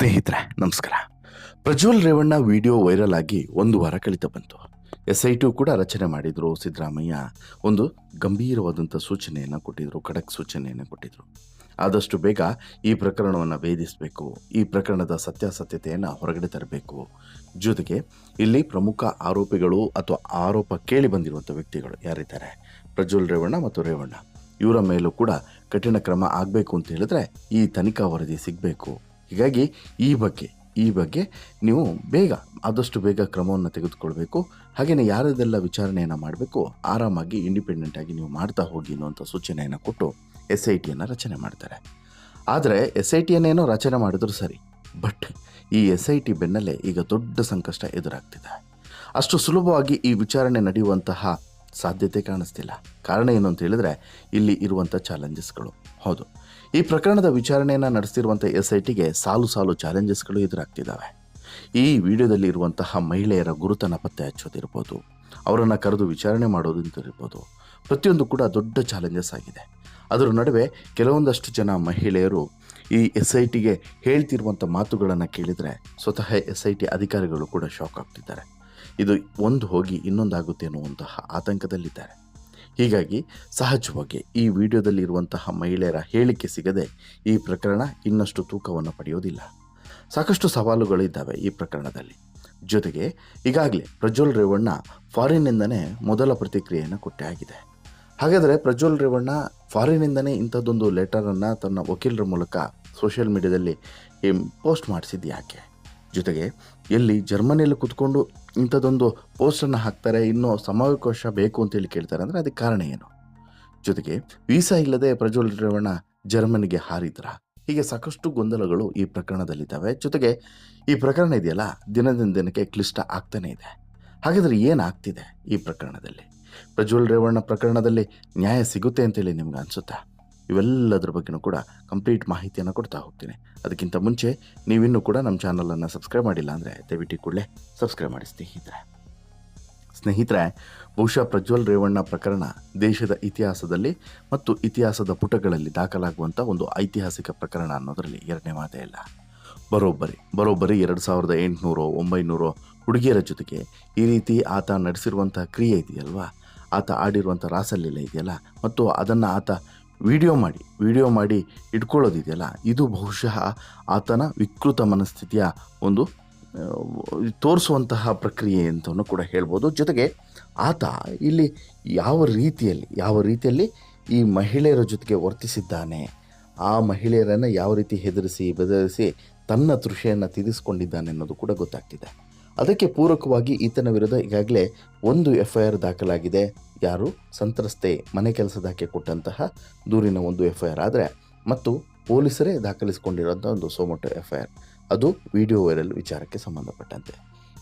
ಸ್ನೇಹಿತರೆ, ನಮಸ್ಕಾರ. Prajwal Revanna video viral ಆಗಿ ಒಂದು ವಾರ ಕಳೀತಾ ಬಂತು. ಎಸ್ ಐ ಟು ಕೂಡ ರಚನೆ ಮಾಡಿದ್ರು ಸಿದ್ದರಾಮಯ್ಯ. ಒಂದು ಗಂಭೀರವಾದಂಥ ಸೂಚನೆಯನ್ನು ಕೊಟ್ಟಿದ್ರು, ಖಡಕ್ ಸೂಚನೆಯನ್ನು ಕೊಟ್ಟಿದ್ರು. ಆದಷ್ಟು ಬೇಗ ಈ ಪ್ರಕರಣವನ್ನು ಭೇದಿಸಬೇಕು, ಈ ಪ್ರಕರಣದ ಸತ್ಯಾಸತ್ಯತೆಯನ್ನು ಹೊರಗಡೆ ತರಬೇಕು. ಜೊತೆಗೆ ಇಲ್ಲಿ ಪ್ರಮುಖ ಆರೋಪಿಗಳು ಅಥವಾ ಆರೋಪ ಕೇಳಿ ಬಂದಿರುವಂಥ ವ್ಯಕ್ತಿಗಳು ಯಾರಿದ್ದಾರೆ? ಪ್ರಜ್ವಲ್ ರೇವಣ್ಣ ಮತ್ತು ರೇವಣ್ಣ. ಇವರ ಮೇಲೂ ಕೂಡ ಕಠಿಣ ಕ್ರಮ ಆಗಬೇಕು ಅಂತ ಹೇಳಿದ್ರೆ ಈ ತನಿಖಾ ವರದಿ ಸಿಗಬೇಕು. ಹೀಗಾಗಿ ಈ ಬಗ್ಗೆ ಈ ಬಗ್ಗೆ ನೀವು ಬೇಗ, ಆದಷ್ಟು ಬೇಗ ಕ್ರಮವನ್ನು ತೆಗೆದುಕೊಳ್ಬೇಕು. ಹಾಗೆಯೇ ಯಾರದೆಲ್ಲ ವಿಚಾರಣೆಯನ್ನು ಮಾಡಬೇಕು, ಆರಾಮಾಗಿ ಇಂಡಿಪೆಂಡೆಂಟ್ ಆಗಿ ನೀವು ಮಾಡ್ತಾ ಹೋಗಿ ಅನ್ನುವಂಥ ಸೂಚನೆಯನ್ನು ಕೊಟ್ಟು ಎಸ್ ಐ ಟಿಯನ್ನು ರಚನೆ ಮಾಡ್ತಾರೆ. ಆದರೆ ಎಸ್ ಐ ಟಿಯನ್ನೇನೋ ರಚನೆ ಮಾಡಿದ್ರು ಸರಿ, ಬಟ್ ಈ ಎಸ್ ಐ ಟಿ ಬೆನ್ನಲ್ಲೇ ಈಗ ದೊಡ್ಡ ಸಂಕಷ್ಟ ಎದುರಾಗ್ತಿದೆ. ಅಷ್ಟು ಸುಲಭವಾಗಿ ಈ ವಿಚಾರಣೆ ನಡೆಯುವಂತಹ ಸಾಧ್ಯತೆ ಕಾಣಿಸ್ತಿಲ್ಲ. ಕಾರಣ ಏನು ಅಂತ ಹೇಳಿದ್ರೆ, ಇಲ್ಲಿ ಇರುವಂಥ ಚಾಲೆಂಜಸ್ಗಳು ಹೌದು. ಈ ಪ್ರಕರಣದ ವಿಚಾರಣೆಯನ್ನು ನಡೆಸ್ತಿರುವಂಥ ಎಸ್ ಐ ಟಿಗೆ ಸಾಲು ಸಾಲು ಚಾಲೆಂಜಸ್ಗಳು ಎದುರಾಗ್ತಿದ್ದಾವೆ ಈ ವಿಡಿಯೋದಲ್ಲಿ ಇರುವಂತಹ ಮಹಿಳೆಯರ ಗುರುತನ್ನು ಪತ್ತೆ ಹಚ್ಚೋದಿರ್ಬೋದು, ಅವರನ್ನು ಕರೆದು ವಿಚಾರಣೆ ಮಾಡೋದಂತಿರ್ಬೋದು ಪ್ರತಿಯೊಂದು ಕೂಡ ದೊಡ್ಡ ಚಾಲೆಂಜಸ್ ಆಗಿದೆ. ಅದರ ನಡುವೆ ಕೆಲವೊಂದಷ್ಟು ಜನ ಮಹಿಳೆಯರು ಈ ಎಸ್ ಐ ಟಿಗೆ ಹೇಳ್ತಿರುವಂಥ ಮಾತುಗಳನ್ನು ಕೇಳಿದರೆ ಸ್ವತಃ ಎಸ್ ಐ ಟಿ ಅಧಿಕಾರಿಗಳು ಕೂಡ ಶಾಕ್ ಆಗ್ತಿದ್ದಾರೆ. ಇದು ಒಂದು ಹೋಗಿ ಇನ್ನೊಂದಾಗುತ್ತೆ ಅನ್ನುವಂತಹ ಆತಂಕದಲ್ಲಿದ್ದಾರೆ. ಹೀಗಾಗಿ ಸಹಜವಾಗಿ ಈ ವಿಡಿಯೋದಲ್ಲಿ ಇರುವಂತಹ ಮಹಿಳೆಯರ ಹೇಳಿಕೆ ಸಿಗದೆ ಈ ಪ್ರಕರಣ ಇನ್ನಷ್ಟು ತೂಕವನ್ನು ಪಡೆಯೋದಿಲ್ಲ. ಸಾಕಷ್ಟು ಸವಾಲುಗಳು ಇದ್ದಾವೆ ಈ ಪ್ರಕರಣದಲ್ಲಿ. ಜೊತೆಗೆ ಈಗಾಗಲೇ ಪ್ರಜ್ವಲ್ ರೇವಣ್ಣ ಫಾರಿನ್ನಿಂದನೇ ಮೊದಲ ಪ್ರತಿಕ್ರಿಯೆಯನ್ನು ಕೊಟ್ಟೆ ಆಗಿದೆ. ಹಾಗಾದರೆ ಪ್ರಜ್ವಲ್ ರೇವಣ್ಣ ಫಾರಿನ್ನಿಂದನೇ ಇಂಥದ್ದೊಂದು ಲೆಟರನ್ನು ತನ್ನ ವಕೀಲರ ಮೂಲಕ ಸೋಷಿಯಲ್ ಮೀಡಿಯಾದಲ್ಲಿ ಪೋಸ್ಟ್ ಮಾಡಿಸಿದ್ದು ಯಾಕೆ ಜೊತೆಗೆ ಎಲ್ಲಿ ಜರ್ಮನಿಯಲ್ಲಿ ಕುತ್ಕೊಂಡು ಇಂಥದ್ದೊಂದು ಪೋಸ್ಟನ್ನು ಹಾಕ್ತಾರೆ, ಇನ್ನೂ ಸಮಾವೇಶ ಬೇಕು ಅಂತೇಳಿ ಕೇಳ್ತಾರೆ ಅಂದರೆ ಅದಕ್ಕೆ ಕಾರಣ ಏನು? ಜೊತೆಗೆ ವೀಸಾ ಇಲ್ಲದೆ ಪ್ರಜ್ವಲ್ ರೇವಣ್ಣ ಜರ್ಮನಿಗೆ ಹಾರಿದ್ರ? ಹೀಗೆ ಸಾಕಷ್ಟು ಗೊಂದಲಗಳು ಈ ಪ್ರಕರಣದಲ್ಲಿದ್ದಾವೆ. ಜೊತೆಗೆ ಈ ಪ್ರಕರಣ ಇದೆಯಲ್ಲ, ದಿನದಿಂದ ದಿನಕ್ಕೆ ಕ್ಲಿಷ್ಟ ಆಗ್ತಾನೇ ಇದೆ. ಹಾಗಾದರೆ ಏನಾಗ್ತಿದೆ ಈ ಪ್ರಕರಣದಲ್ಲಿ? ಪ್ರಜ್ವಲ್ ರೇವಣ್ಣ ಪ್ರಕರಣದಲ್ಲಿ ನ್ಯಾಯ ಸಿಗುತ್ತೆ ಅಂತೇಳಿ ನಿಮ್ಗೆ ಅನಿಸುತ್ತಾ? ಇವೆಲ್ಲದರ ಬಗ್ಗೆನೂ ಕೂಡ ಕಂಪ್ಲೀಟ್ ಮಾಹಿತಿಯನ್ನು ಕೊಡ್ತಾ ಹೋಗ್ತೀನಿ. ಅದಕ್ಕಿಂತ ಮುಂಚೆ ನೀವಿನ್ನೂ ಕೂಡ ನಮ್ಮ ಚಾನಲನ್ನು ಸಬ್ಸ್ಕ್ರೈಬ್ ಮಾಡಿಲ್ಲ ಅಂದರೆ ದಯವಿಟ್ಟು ಕೂಡಲೇ ಸಬ್ಸ್ಕ್ರೈಬ್ ಮಾಡಿ ಸ್ನೇಹಿತರೆ. ಸ್ನೇಹಿತರೆ, ಬಹುಶಃ ಪ್ರಜ್ವಲ್ ರೇವಣ್ಣ ಪ್ರಕರಣ ದೇಶದ ಇತಿಹಾಸದಲ್ಲಿ ಮತ್ತು ಇತಿಹಾಸದ ಪುಟಗಳಲ್ಲಿ ದಾಖಲಾಗುವಂಥ ಒಂದು ಐತಿಹಾಸಿಕ ಪ್ರಕರಣ ಅನ್ನೋದರಲ್ಲಿ ಎರಡನೇ ಮಾತೇ ಇಲ್ಲ. ಬರೋಬ್ಬರಿ ಬರೋಬ್ಬರಿ ಎರಡು ಸಾವಿರದ ಎಂಟುನೂರು, ಒಂಬೈನೂರು ಹುಡುಗಿಯರ ಜೊತೆಗೆ ಈ ರೀತಿ ಆತ ನಡೆಸಿರುವಂಥ ಕ್ರಿಯೆ ಇದೆಯಲ್ವಾ? ಆತ ಆಡಿರುವಂಥ ರಾಸಲೀಲೆ ಇದೆಯಲ್ಲ? ಮತ್ತು ಅದನ್ನು ಆತ ವಿಡಿಯೋ ಮಾಡಿ ವಿಡಿಯೋ ಮಾಡಿ ಇಟ್ಕೊಳ್ಳೋದಿದೆಯಲ್ಲ? ಇದು ಬಹುಶಃ ಆತನ ವಿಕೃತ ಮನಸ್ಥಿತಿಯ ಒಂದು ತೋರಿಸುವಂತಹ ಪ್ರಕ್ರಿಯೆ ಅಂತಲೂ ಕೂಡ ಹೇಳ್ಬೋದು. ಜೊತೆಗೆ ಆತ ಇಲ್ಲಿ ಯಾವ ರೀತಿಯಲ್ಲಿ ಯಾವ ರೀತಿಯಲ್ಲಿ ಈ ಮಹಿಳೆಯರ ಜೊತೆಗೆ ವರ್ತಿಸಿದ್ದಾನೆ? ಆ ಮಹಿಳೆಯರನ್ನು ಯಾವ ರೀತಿ ಹೆದರಿಸಿ, ಬೆದರಿಸಿ ತನ್ನ ತೃಷೆಯನ್ನು ತೀರಿಸಿಕೊಂಡಿದ್ದಾನೆ ಅನ್ನೋದು ಕೂಡ ಗೊತ್ತಾಗ್ತಿದೆ. ಅದಕ್ಕೆ ಪೂರಕವಾಗಿ ಈತನ ವಿರುದ್ಧ ಈಗಾಗಲೇ ಒಂದು ಎಫ್ಐಆರ್ ದಾಖಲಾಗಿದೆ. ಯಾರು? ಸಂತ್ರಸ್ತೆ ಮನೆ ಕೆಲಸದಾಕೆ ಕೊಟ್ಟಂತಹ ದೂರಿನ ಒಂದು ಎಫ್ಐಆರ್ ಆದರೆ ಮತ್ತು ಪೊಲೀಸರೇ ದಾಖಲಿಸಿಕೊಂಡಿರುವಂಥ ಒಂದು ಸೋಮೊಟ್ಟ ಎಫ್ಐಆರ್. ಅದು ವಿಡಿಯೋ ವೈರಲ್ ವಿಚಾರಕ್ಕೆ ಸಂಬಂಧಪಟ್ಟಂತೆ.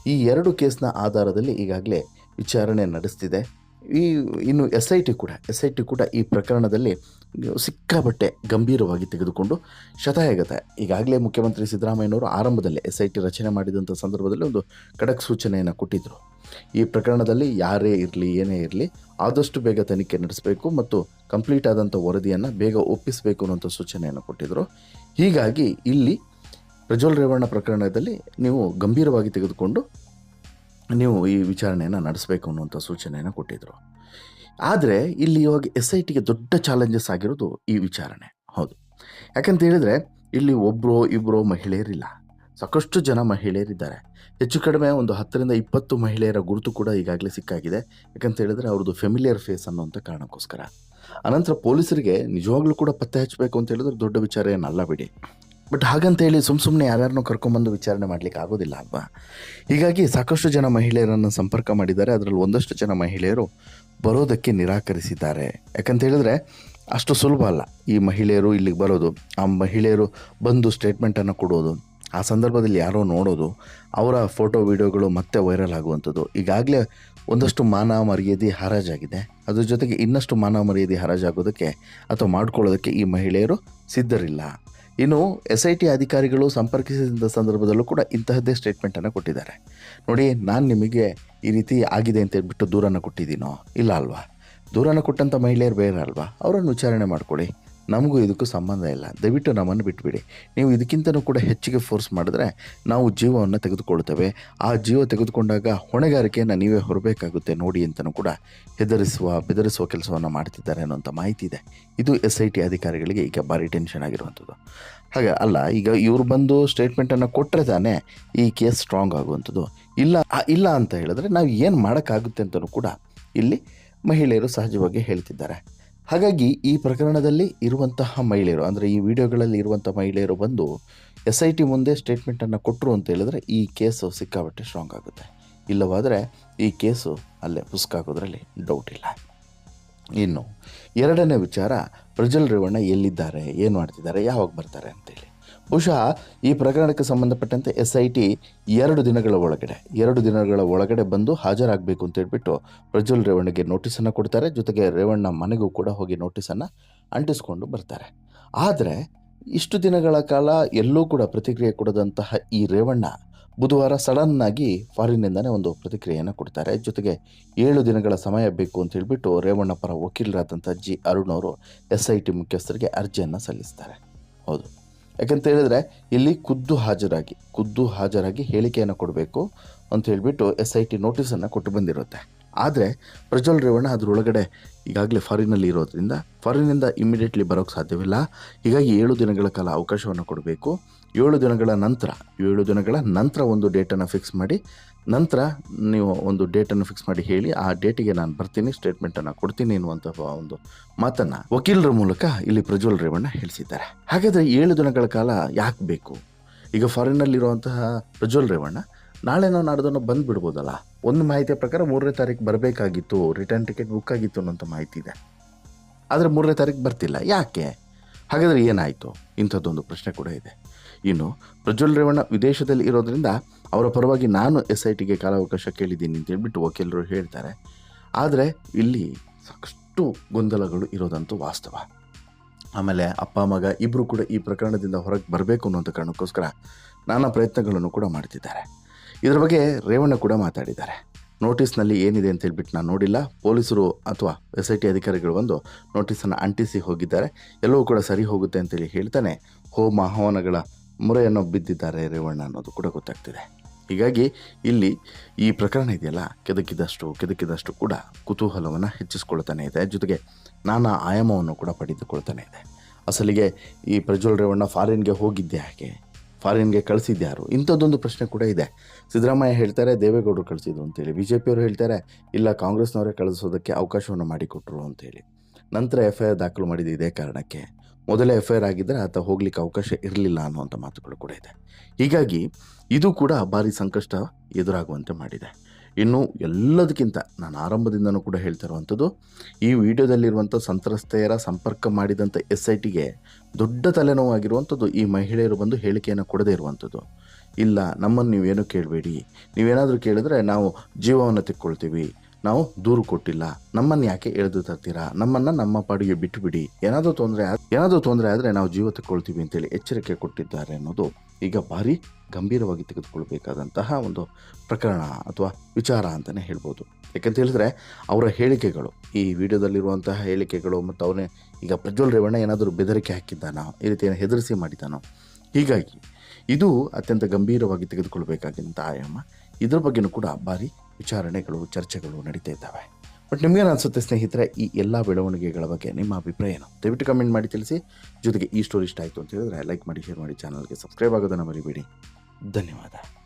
ಈ ಎರಡು ಕೇಸ್ನ ಆಧಾರದಲ್ಲಿ ಈಗಾಗಲೇ ವಿಚಾರಣೆ ನಡೆಸ್ತಿದೆ. ಈ ಇನ್ನು ಎಸ್ ಐ ಟಿ ಕೂಡ ಎಸ್ ಐ ಟಿ ಕೂಡ ಈ ಪ್ರಕರಣದಲ್ಲಿ ಸಿಕ್ಕಾಬಟ್ಟೆ ಗಂಭೀರವಾಗಿ ತೆಗೆದುಕೊಂಡು ಶತಾಯಗತ. ಈಗಾಗಲೇ ಮುಖ್ಯಮಂತ್ರಿ ಸಿದ್ದರಾಮಯ್ಯನವರು ಆರಂಭದಲ್ಲಿ ಎಸ್ ಐ ಟಿ ರಚನೆ ಮಾಡಿದಂಥ ಸಂದರ್ಭದಲ್ಲಿ ಒಂದು ಖಡಕ್ ಸೂಚನೆಯನ್ನು ಕೊಟ್ಟಿದ್ದರು ಈ ಪ್ರಕರಣದಲ್ಲಿ ಯಾರೇ ಇರಲಿ, ಏನೇ ಇರಲಿ, ಆದಷ್ಟು ಬೇಗ ತನಿಖೆ ನಡೆಸಬೇಕು ಮತ್ತು ಕಂಪ್ಲೀಟ್ ಆದಂಥ ವರದಿಯನ್ನು ಬೇಗ ಒಪ್ಪಿಸಬೇಕು ಅನ್ನೋಂಥ ಸೂಚನೆಯನ್ನು ಕೊಟ್ಟಿದ್ದರು ಹೀಗಾಗಿ ಇಲ್ಲಿ ಪ್ರಜ್ವಲ್ ರೇವಣ್ಣ ಪ್ರಕರಣದಲ್ಲಿ ನೀವು ಗಂಭೀರವಾಗಿ ತೆಗೆದುಕೊಂಡು ನೀವು ಈ ವಿಚಾರಣೆಯನ್ನು ನಡೆಸಬೇಕು ಅನ್ನುವಂಥ ಸೂಚನೆಯನ್ನು ಕೊಟ್ಟಿದ್ದರು ಆದರೆ ಇಲ್ಲಿ ಇವಾಗ ಎಸ್ ಐ ಟಿಗೆ ದೊಡ್ಡ ಚಾಲೆಂಜಸ್ ಆಗಿರೋದು ಈ ವಿಚಾರಣೆ. ಹೌದು. ಯಾಕಂತ ಹೇಳಿದ್ರೆ ಇಲ್ಲಿ ಒಬ್ಬರು ಇಬ್ಬರು ಮಹಿಳೆಯರಿಲ್ಲ. ಸಾಕಷ್ಟು ಜನ ಮಹಿಳೆಯರಿದ್ದಾರೆ. ಹೆಚ್ಚು ಕಡಿಮೆ ಒಂದು ಹತ್ತರಿಂದ ಇಪ್ಪತ್ತು ಮಹಿಳೆಯರ ಗುರುತು ಕೂಡ ಈಗಾಗಲೇ ಸಿಕ್ಕಾಗಿದೆ. ಯಾಕಂತ ಹೇಳಿದ್ರೆ ಅವ್ರದ್ದು ಫೆಮಿಲಿಯರ್ ಫೇಸ್ ಅನ್ನೋಂಥ ಕಾರಣಕ್ಕೋಸ್ಕರ. ಅನಂತರ ಪೊಲೀಸರಿಗೆ ನಿಜವಾಗ್ಲೂ ಕೂಡ ಪತ್ತೆ ಹಚ್ಚಬೇಕು ಅಂತ ಹೇಳಿದ್ರೆ ದೊಡ್ಡ ವಿಚಾರ ಏನಲ್ಲ ಬಿಡಿ. ಬಟ್ ಹಾಗಂತೇಳಿ ಸುಮ್ಮ ಸುಮ್ಮನೆ ಯಾರ್ಯಾರನ್ನೂ ಕರ್ಕೊಂಬಂದು ವಿಚಾರಣೆ ಮಾಡಲಿಕ್ಕೆ ಆಗೋದಿಲ್ಲ ಅಲ್ವಾ? ಹೀಗಾಗಿ ಸಾಕಷ್ಟು ಜನ ಮಹಿಳೆಯರನ್ನು ಸಂಪರ್ಕ ಮಾಡಿದ್ದಾರೆ. ಅದರಲ್ಲಿ ಒಂದಷ್ಟು ಜನ ಮಹಿಳೆಯರು ಬರೋದಕ್ಕೆ ನಿರಾಕರಿಸಿದ್ದಾರೆ. ಯಾಕಂತ ಹೇಳಿದ್ರೆ ಅಷ್ಟು ಸುಲಭ ಅಲ್ಲ. ಈ ಮಹಿಳೆಯರು ಇಲ್ಲಿಗೆ ಬರೋದು, ಆ ಮಹಿಳೆಯರು ಬಂದು ಸ್ಟೇಟ್ಮೆಂಟನ್ನು ಕೊಡೋದು, ಆ ಸಂದರ್ಭದಲ್ಲಿ ಯಾರೋ ನೋಡೋದು, ಅವರ ಫೋಟೋ ವಿಡಿಯೋಗಳು ಮತ್ತೆ ವೈರಲ್ ಆಗುವಂಥದ್ದು. ಈಗಾಗಲೇ ಒಂದಷ್ಟು ಮಾನ ಮರ್ಯಾದೆ ಹರಾಜಾಗಿದೆ. ಅದ್ರ ಜೊತೆಗೆ ಇನ್ನಷ್ಟು ಮಾನ ಮರ್ಯಾದೆ ಹರಾಜಾಗೋದಕ್ಕೆ ಅಥವಾ ಮಾಡ್ಕೊಳ್ಳೋದಕ್ಕೆ ಈ ಮಹಿಳೆಯರು ಸಿದ್ಧರಿಲ್ಲ. ಇನ್ನು ಎಸ್ ಐ ಟಿ ಅಧಿಕಾರಿಗಳು ಸಂಪರ್ಕಿಸಿದ ಸಂದರ್ಭದಲ್ಲೂ ಕೂಡ ಇಂತಹದ್ದೇ ಸ್ಟೇಟ್ಮೆಂಟನ್ನು ಕೊಟ್ಟಿದ್ದಾರೆ. ನೋಡಿ, ನಾನು ನಿಮಗೆ ಈ ರೀತಿ ಆಗಿದೆ ಅಂತ ಹೇಳ್ಬಿಟ್ಟು ದೂರನ್ನು ಕೊಟ್ಟಿದ್ದೀನೋ? ಇಲ್ಲ ಅಲ್ವಾ? ದೂರನ್ನು ಕೊಟ್ಟಂಥ ಮಹಿಳೆಯರು ಬೇರೆ ಅಲ್ವಾ? ಅವರನ್ನು ವಿಚಾರಣೆ ಮಾಡ್ಕೊಳ್ಳಿ. ನಮಗೂ ಇದಕ್ಕೂ ಸಂಬಂಧ ಇಲ್ಲ. ದಯವಿಟ್ಟು ನಮ್ಮನ್ನು ಬಿಟ್ಬಿಡಿ. ನೀವು ಇದಕ್ಕಿಂತನೂ ಕೂಡ ಹೆಚ್ಚಿಗೆ ಫೋರ್ಸ್ ಮಾಡಿದ್ರೆ ನಾವು ಜೀವವನ್ನು ತೆಗೆದುಕೊಳ್ತೇವೆ ಆ ಜೀವ ತೆಗೆದುಕೊಂಡಾಗ ಹೊಣೆಗಾರಿಕೆಯನ್ನು ನೀವೇ ಹೊರಬೇಕಾಗುತ್ತೆ ನೋಡಿ ಅಂತಲೂ ಕೂಡ ಹೆದರಿಸುವ, ಬೆದರಿಸುವ ಕೆಲಸವನ್ನು ಮಾಡ್ತಿದ್ದಾರೆ ಅನ್ನೋಂಥ ಮಾಹಿತಿ ಇದೆ. ಇದು ಎಸ್ ಐ ಟಿ ಅಧಿಕಾರಿಗಳಿಗೆ ಈಗ ಭಾರಿ ಟೆನ್ಷನ್ ಆಗಿರುವಂಥದ್ದು ಹಾಗೆ ಅಲ್ಲ, ಈಗ ಇವರು ಬಂದು ಸ್ಟೇಟ್ಮೆಂಟನ್ನು ಕೊಟ್ಟರೆ ತಾನೇ ಈ ಕೇಸ್ ಸ್ಟ್ರಾಂಗ್ ಆಗುವಂಥದ್ದು ಇಲ್ಲ ಇಲ್ಲ ಅಂತ ಹೇಳಿದ್ರೆ ನಾವು ಏನು ಮಾಡೋಕ್ಕಾಗುತ್ತೆ ಅಂತಲೂ ಕೂಡ ಇಲ್ಲಿ ಮಹಿಳೆಯರು ಸಹಜವಾಗಿ ಹೇಳ್ತಿದ್ದಾರೆ. ಹಾಗಾಗಿ ಈ ಪ್ರಕರಣದಲ್ಲಿ ಇರುವಂತಹ ಮಹಿಳೆಯರು, ಅಂದರೆ ಈ ವಿಡಿಯೋಗಳಲ್ಲಿ ಇರುವಂಥ ಮಹಿಳೆಯರು ಬಂದು ಎಸ್ ಐ ಟಿ ಮುಂದೆ ಸ್ಟೇಟ್ಮೆಂಟನ್ನು ಕೊಟ್ಟರು ಅಂತ ಹೇಳಿದ್ರೆ ಈ ಕೇಸು ಸಿಕ್ಕಾಪಟ್ಟೆ ಸ್ಟ್ರಾಂಗ್ ಆಗುತ್ತೆ. ಇಲ್ಲವಾದರೆ ಈ ಕೇಸು ಅಲ್ಲೇ ಪುಸ್ಕಾಗೋದ್ರಲ್ಲಿ ಡೌಟ್ ಇಲ್ಲ. ಇನ್ನು ಎರಡನೇ ವಿಚಾರ ಪ್ರಜ್ವಲ್ ರೇವಣ್ಣ ಎಲ್ಲಿದ್ದಾರೆ, ಏನು ಮಾಡ್ತಿದ್ದಾರೆ, ಯಾವಾಗ ಬರ್ತಾರೆ ಅಂತೇಳಿ. ಬಹುಶಃ ಈ ಪ್ರಕರಣಕ್ಕೆ ಸಂಬಂಧಪಟ್ಟಂತೆ ಎಸ್ ಐ ಟಿ ಎರಡು ದಿನಗಳ ಒಳಗಡೆ, ಎರಡು ದಿನಗಳ ಒಳಗಡೆ ಬಂದು ಹಾಜರಾಗಬೇಕು ಅಂತ ಹೇಳ್ಬಿಟ್ಟು ಪ್ರಜ್ವಲ್ ರೇವಣ್ಣಗೆ ನೋಟಿಸನ್ನು ಕೊಡ್ತಾರೆ. ಜೊತೆಗೆ ರೇವಣ್ಣ ಮನೆಗೂ ಕೂಡ ಹೋಗಿ ನೋಟಿಸನ್ನು ಅಂಟಿಸ್ಕೊಂಡು ಬರ್ತಾರೆ. ಆದರೆ ಇಷ್ಟು ದಿನಗಳ ಕಾಲ ಎಲ್ಲೂ ಕೂಡ ಪ್ರತಿಕ್ರಿಯೆ ಕೊಡದಂತಹ ಈ ರೇವಣ್ಣ ಬುಧವಾರ ಸಡನ್ನಾಗಿ ಫಾರಿನ್ನಿಂದನೇ ಒಂದು ಪ್ರತಿಕ್ರಿಯೆಯನ್ನು ಕೊಡ್ತಾರೆ. ಜೊತೆಗೆ ಏಳು ದಿನಗಳ ಸಮಯ ಬೇಕು ಅಂತ ಹೇಳಿಬಿಟ್ಟು ರೇವಣ್ಣ ಪರ ವಕೀಲರಾದಂಥ ಜಿ ಅರುಣ್ ಅವರು ಎಸ್ ಐ ಟಿ ಮುಖ್ಯಸ್ಥರಿಗೆ ಅರ್ಜಿಯನ್ನು ಸಲ್ಲಿಸ್ತಾರೆ. ಹೌದು. ಯಾಕಂತ ಹೇಳಿದ್ರೆ ಇಲ್ಲಿ ಖುದ್ದು ಹಾಜರಾಗಿ ಖುದ್ದು ಹಾಜರಾಗಿ ಹೇಳಿಕೆಯನ್ನು ಕೊಡಬೇಕು ಅಂತ ಹೇಳಿಬಿಟ್ಟು ಎಸ್ ಐ ಟಿ ನೋಟಿಸನ್ನು ಕೊಟ್ಟು ಬಂದಿರುತ್ತೆ. ಆದರೆ ಪ್ರಜ್ವಲ್ ರೇವಣ್ಣ ಅದರೊಳಗಡೆ ಈಗಾಗಲೇ ಫಾರಿನಲ್ಲಿ ಇರೋದ್ರಿಂದ ಫಾರಿನಿಂದ ಇಮಿಡಿಯೇಟ್ಲಿ ಬರೋಕ್ಕೆ ಸಾಧ್ಯವಿಲ್ಲ. ಹೀಗಾಗಿ ಏಳು ದಿನಗಳ ಕಾಲ ಅವಕಾಶವನ್ನು ಕೊಡಬೇಕು. ಏಳು ದಿನಗಳ ನಂತರ, ಏಳು ದಿನಗಳ ನಂತರ ಒಂದು ಡೇಟನ್ನು ಫಿಕ್ಸ್ ಮಾಡಿ, ನಂತರ ನೀವು ಒಂದು ಡೇಟನ್ನು ಫಿಕ್ಸ್ ಮಾಡಿ ಹೇಳಿ, ಆ ಡೇಟಿಗೆ ನಾನು ಬರ್ತೀನಿ ಸ್ಟೇಟ್ಮೆಂಟನ್ನು ಕೊಡ್ತೀನಿ ಎನ್ನುವಂತಹ ಒಂದು ಮಾತನ್ನು ವಕೀಲರ ಮೂಲಕ ಇಲ್ಲಿ ಪ್ರಜ್ವಲ್ ರೇವಣ್ಣ ಹೇಳಿಸಿದ್ದಾರೆ. ಹಾಗಾದರೆ ಏಳು ದಿನಗಳ ಕಾಲ ಯಾಕೆ ಬೇಕು? ಈಗ ಫಾರಿನ್ನಲ್ಲಿರುವಂತಹ ಪ್ರಜ್ವಲ್ ರೇವಣ್ಣ, ನಾಳೆ ನಾವು ನಾಡ್ದನ್ನು ಬಂದುಬಿಡ್ಬೋದಲ್ಲ? ಒಂದು ಮಾಹಿತಿಯ ಪ್ರಕಾರ ಮೂರನೇ ತಾರೀಕು ಬರಬೇಕಾಗಿತ್ತು ರಿಟರ್ನ್ ಟಿಕೆಟ್ ಬುಕ್ ಆಗಿತ್ತು ಅನ್ನೋಂಥ ಮಾಹಿತಿ ಇದೆ. ಆದರೆ ಮೂರನೇ ತಾರೀಕು ಬರ್ತಿಲ್ಲ, ಯಾಕೆ? ಹಾಗಾದರೆ ಏನಾಯಿತು? ಇಂಥದ್ದೊಂದು ಪ್ರಶ್ನೆ ಕೂಡ ಇದೆ. ಇನ್ನು ಪ್ರಜ್ವಲ್ ರೇವಣ್ಣ ವಿದೇಶದಲ್ಲಿ ಇರೋದ್ರಿಂದ ಅವರ ಪರವಾಗಿ ನಾನು ಎಸ್ ಐ ಟಿಗೆ ಕಾಲಾವಕಾಶ ಕೇಳಿದ್ದೀನಿ ಅಂತ ಹೇಳ್ಬಿಟ್ಟು ವಕೀಲರು ಹೇಳ್ತಾರೆ. ಆದರೆ ಇಲ್ಲಿ ಸಾಕಷ್ಟು ಗೊಂದಲಗಳು ಇರೋದಂತೂ ವಾಸ್ತವ. ಆಮೇಲೆ ಅಪ್ಪ, ಮಗ ಇಬ್ಬರು ಕೂಡ ಈ ಪ್ರಕರಣದಿಂದ ಹೊರಗೆ ಬರಬೇಕು ಅನ್ನೋಂಥ ಕಾರಣಕ್ಕೋಸ್ಕರ ನಾನಾ ಪ್ರಯತ್ನಗಳನ್ನು ಕೂಡ ಮಾಡ್ತಿದ್ದಾರೆ. ಇದರ ಬಗ್ಗೆ ರೇವಣ್ಣ ಕೂಡ ಮಾತಾಡಿದ್ದಾರೆ. ನೋಟಿಸ್ನಲ್ಲಿ ಏನಿದೆ ಅಂತ ಹೇಳ್ಬಿಟ್ಟು ನಾನು ನೋಡಿಲ್ಲ. ಪೊಲೀಸರು ಅಥವಾ ಎಸ್ ಐ ಟಿ ಅಧಿಕಾರಿಗಳು ಬಂದು ನೋಟಿಸನ್ನು ಅಂಟಿಸಿ ಹೋಗಿದ್ದಾರೆ. ಎಲ್ಲವೂ ಕೂಡ ಸರಿ ಹೋಗುತ್ತೆ ಅಂತೇಳಿ ಹೇಳ್ತಾನೆ. ಹೋಮ ಹವನಗಳ ಮೊರೆಯನ್ನು ಬಿದ್ದಿದ್ದಾರೆ ರೇವಣ್ಣ ಅನ್ನೋದು ಕೂಡ ಗೊತ್ತಾಗ್ತಿದೆ. ಹೀಗಾಗಿ ಇಲ್ಲಿ ಈ ಪ್ರಕರಣ ಇದೆಯಲ್ಲ? ಕೆದಕಿದಷ್ಟು ಕೆದಕಿದಷ್ಟು ಕೂಡ ಕುತೂಹಲವನ್ನು ಹೆಚ್ಚಿಸ್ಕೊಳ್ತಾನೆ ಇದೆ. ಜೊತೆಗೆ ನಾನಾ ಆಯಾಮವನ್ನು ಕೂಡ ಪಡೆದುಕೊಳ್ತಾನೆ ಇದೆ. ಅಸಲಿಗೆ ಈ ಪ್ರಜ್ವಲ್ ರೇವಣ್ಣ ಫಾರಿನ್ಗೆ ಹೋಗಿದ್ದೆ ಹಾಗೆ ಫಾರಿನ್ಗೆ ಕಳಿಸಿದ್ಯಾರು ಇಂಥದ್ದೊಂದು ಪ್ರಶ್ನೆ ಕೂಡ ಇದೆ. ಸಿದ್ದರಾಮಯ್ಯ ಹೇಳ್ತಾರೆ, ದೇವೇಗೌಡರು ಕಳಿಸಿದ್ರು ಅಂತೇಳಿ. ಬಿ ಜೆ ಪಿಯವರು ಹೇಳ್ತಾರೆ, ಇಲ್ಲ ಕಾಂಗ್ರೆಸ್ನವರೇ ಕಳಿಸೋದಕ್ಕೆ ಅವಕಾಶವನ್ನು ಮಾಡಿಕೊಟ್ರು ಅಂತೇಳಿ. ನಂತರ ಎಫ್ ಐ ಆರ್ ದಾಖಲು ಮಾಡಿದ ಇದೇ ಕಾರಣಕ್ಕೆ. ಮೊದಲೇ ಎಫ್ ಐ ಆರ್ ಆಗಿದ್ದರೆ ಆತ ಹೋಗ್ಲಿಕ್ಕೆ ಅವಕಾಶ ಇರಲಿಲ್ಲ ಅನ್ನುವಂಥ ಮಾತುಗಳು ಕೂಡ ಇದೆ. ಹೀಗಾಗಿ ಇದು ಕೂಡ ಭಾರಿ ಸಂಕಷ್ಟ ಎದುರಾಗುವಂತೆ ಮಾಡಿದೆ. ಇನ್ನು ಎಲ್ಲದಕ್ಕಿಂತ ನಾನು ಆರಂಭದಿಂದನೂ ಕೂಡ ಹೇಳ್ತಾ ಇರುವಂಥದ್ದು ಈ ವಿಡಿಯೋದಲ್ಲಿರುವಂಥ ಸಂತ್ರಸ್ತೆಯರ ಸಂಪರ್ಕ ಮಾಡಿದಂಥ ಎಸ್ ಐ ಟಿಗೆ ದೊಡ್ಡ ತಲೆನೋವಾಗಿರುವಂಥದ್ದು ಈ ಮಹಿಳೆಯರು ಬಂದು ಹೇಳಿಕೆಯನ್ನು ಕೊಡದೇ ಇರುವಂಥದ್ದು ಇಲ್ಲ, ನಮ್ಮನ್ನು ನೀವೇನು ಕೇಳಬೇಡಿ. ನೀವೇನಾದರೂ ಕೇಳಿದ್ರೆ ನಾವು ಜೀವವನ್ನು ತೆಕ್ಕೊಳ್ತೀವಿ. ನಾವು ದೂರು ಕೊಟ್ಟಿಲ್ಲ. ನಮ್ಮನ್ನು ಯಾಕೆ ಎಳೆದು ತರ್ತೀರಾ? ನಮ್ಮನ್ನು ನಮ್ಮ ಪಾಡಿಗೆ ಬಿಟ್ಟುಬಿಡಿ. ಏನಾದರೂ ತೊಂದರೆ ಏನಾದರೂ ತೊಂದರೆ ಆದರೆ ನಾವು ಜೀವ ತಗೊಳ್ತೀವಿ ಅಂತೇಳಿ ಎಚ್ಚರಿಕೆ ಕೊಟ್ಟಿದ್ದಾರೆ ಅನ್ನೋದು ಈಗ ಭಾರಿ ಗಂಭೀರವಾಗಿ ತೆಗೆದುಕೊಳ್ಬೇಕಾದಂತಹ ಒಂದು ಪ್ರಕರಣ ಅಥವಾ ವಿಚಾರ ಅಂತಲೇ ಹೇಳ್ಬೋದು. ಯಾಕಂತ ಹೇಳಿದ್ರೆ ಅವರ ಹೇಳಿಕೆಗಳು, ಈ ವಿಡಿಯೋದಲ್ಲಿರುವಂತಹ ಹೇಳಿಕೆಗಳು ಮತ್ತು ಅವನೇ ಈಗ ಪ್ರಜ್ವಲ್ ರೇವಣ್ಣ ಏನಾದರೂ ಬೆದರಿಕೆ ಹಾಕಿದ್ದಾನೋ? ಈ ರೀತಿ ಹೆದರಿಸಿ ಮಾಡಿದ್ದಾನೋ? ಹೀಗಾಗಿ ಇದು ಅತ್ಯಂತ ಗಂಭೀರವಾಗಿ ತೆಗೆದುಕೊಳ್ಬೇಕಾಗಿದ್ದಂಥ ಆಯಾಮ. ಇದ್ರ ಬಗ್ಗೆನೂ ಕೂಡ ಭಾರಿ ವಿಚಾರಣೆಗಳು, ಚರ್ಚೆಗಳು ನಡೀತಾ ಇದ್ದಾವೆ. ಬಟ್ ನಿಮಗೇನು ಅನಿಸುತ್ತೆ ಸ್ನೇಹಿತರೆ, ಈ ಎಲ್ಲ ಬೆಳವಣಿಗೆಗಳ ಬಗ್ಗೆ ನಿಮ್ಮ ಅಭಿಪ್ರಾಯ ಏನು? ದಯವಿಟ್ಟು ಕಮೆಂಟ್ ಮಾಡಿ ತಿಳಿಸಿ. ಜೊತೆಗೆ ಈ ಸ್ಟೋರಿ ಇಷ್ಟ ಆಯಿತು ಅಂತ ಹೇಳಿದ್ರೆ ಲೈಕ್ ಮಾಡಿ ಶೇರ್ ಮಾಡಿ ಚಾನಲ್ಗೆ ಸಬ್ಸ್ಕ್ರೈಬ್ ಆಗೋದನ್ನು ಮರಿಬೇಡಿ. ಧನ್ಯವಾದ.